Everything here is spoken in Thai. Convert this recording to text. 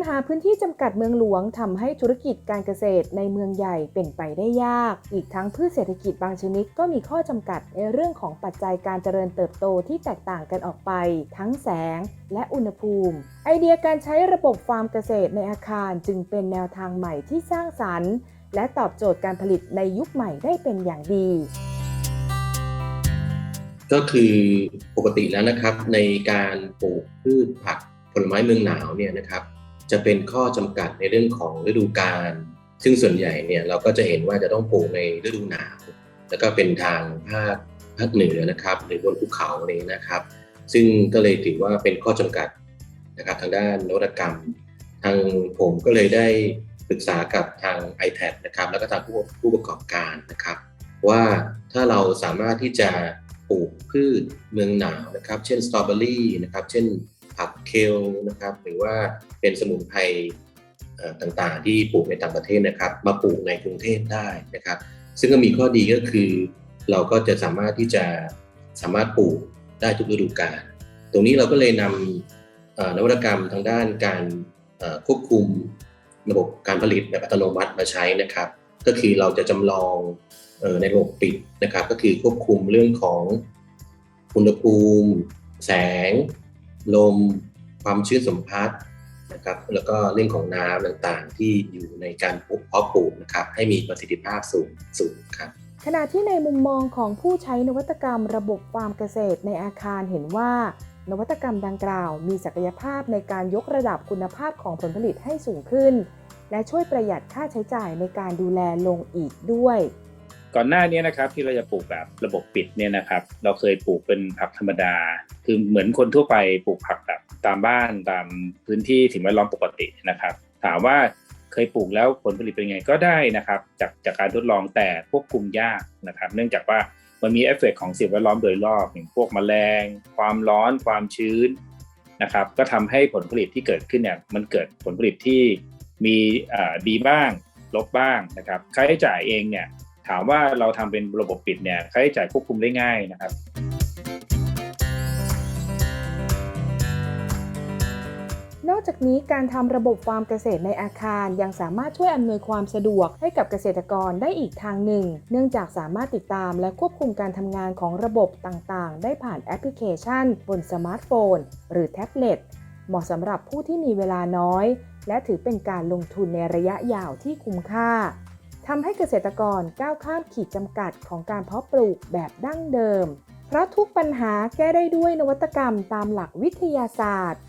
ญหาพื้นที่จำกัดเมืองหลวงทำให้ธุรกิจการเกษตรในเมืองใหญ่เป็นไปได้ยาก อีกทั้งพืชเศรษฐกิจบางชนิดก็มีข้อจำกัดในเรื่องของปัจจัยการเจริญเติบโตที่แตกต่างกันออกไป ทั้งแสงและอุณหภูมิ ไอเดียการใช้ระบบฟาร์มเกษตรในอาคารจึงเป็นแนวทางใหม่ที่สร้างสรรค์ และตอบโจทย์การผลิตในยุคใหม่ได้เป็นอย่างดีก็คือปกติแล้วนะครับในการปลูกพืชผักผลไม้เมืองหนาวเนี่ยนะครับ จะเป็นข้อจำกัดในเรื่องของฤดูกาลซึ่งส่วนใหญ่เนี่ยเราก็จะเห็นว่าจะต้องปลูกในฤดูหนาว แล้วก็เป็นทางภาคภาคเหนือนะครับหรือบนภูเขานี้นะครับ ซึ่งก็เลยถือว่าเป็นข้อจำกัดนะครับทางด้านนวัตกรรม ทางผมก็เลยได้ปรึกษากับทาง i t a d นะครับ แล้วก็ทางผู้ผู้ประกอบการนะครับ ว่าถ้าเราสามารถที่จะปลูกพืชเมืองหนาวนะครับ เช่นสตรอเบอรี่นะครับ เช่น ผักเคลนะครับ หรือว่าเป็นสมุนไพรต่างๆ ที่ปลูกในต่างประเทศนะครับมาปลูกในกรุงเทพได้นะครับ ซึ่งก็มีข้อดีก็คือ เราก็จะสามารถที่จะสามารถปลูกได้ทุกฤดูกาลตรงนี้เราก็เลยนำนวัตกรรมทางด้านการควบคุมระบบการผลิตแบบอัตโนมัติมาใช้นะครับ ก็คือเราจะจำลองในระบบปิดนะครับ ก็คือควบคุมเรื่องของอุณหภูมิ แสง ลมความชื้นสัมพัทธ์นะครับ แล้วก็เรื่องของน้ำต่างๆ ที่อยู่ในการปลูกเพาะปลูกนะครับ ให้มีประสิทธิภาพสูงสุดครับขณะที่ในมุมมองของผู้ใช้นวัตกรรมระบบฟาร์มเกษตรในอาคารเห็นว่า นวัตกรรมดังกล่าว มีศักยภาพในการยกระดับคุณภาพของผลผลิตให้สูงขึ้น และช่วยประหยัดค่าใช้จ่ายในการดูแลลงอีกด้วย ก่อนหน้านี้นะครับที่เราจะปลูกแบบระบบปิดเนี่ยนะครับเราเคยปลูกเป็นผักธรรมดา คือเหมือนคนทั่วไปปลูกผักแบบตามบ้านตามพื้นที่สิ่งแวดล้อมปกตินะครับ ถามว่าเคยปลูกแล้วผลผลิตเป็นไงก็ได้นะครับจากจากการทดลองแต่ควบคุมยากนะครับ เนื่องจากว่ามันมีเอฟเฟกต์ของสิ่งแวดล้อมโดยรอบอย่างพวกแมลง ความร้อน ความชื้นนะครับ ก็ทำให้ผลผลิตที่เกิดขึ้นเนี่ยมันเกิดผลผลิตที่มีดีบ้างลบบ้างนะครับค่าใช้จ่ายเองเนี่ย ถามว่าเราทำเป็นระบบปิดเนี่ยค่าใช้จ่ายควบคุมได้ง่ายนะครับนอกจากนี้การทำระบบฟาร์มเกษตรในอาคารยังสามารถช่วยอำนวยความสะดวกให้กับเกษตรกรได้อีกทางหนึ่ง เนื่องจากสามารถติดตามและควบคุมการทำงานของระบบต่างๆ ได้ผ่านแอปพลิเคชัน บนสมาร์ทโฟน หรือแท็บเล็ตเหมาะสำหรับผู้ที่มีเวลาน้อย และถือเป็นการลงทุนในระยะยาวที่คุ้มค่า ทำให้เกษตรกรก้าวข้ามขีดจำกัดของการเพาะปลูกแบบดั้งเดิม เพราะทุกปัญหาแก้ได้ด้วยนวัตกรรมตามหลักวิทยาศาสตร์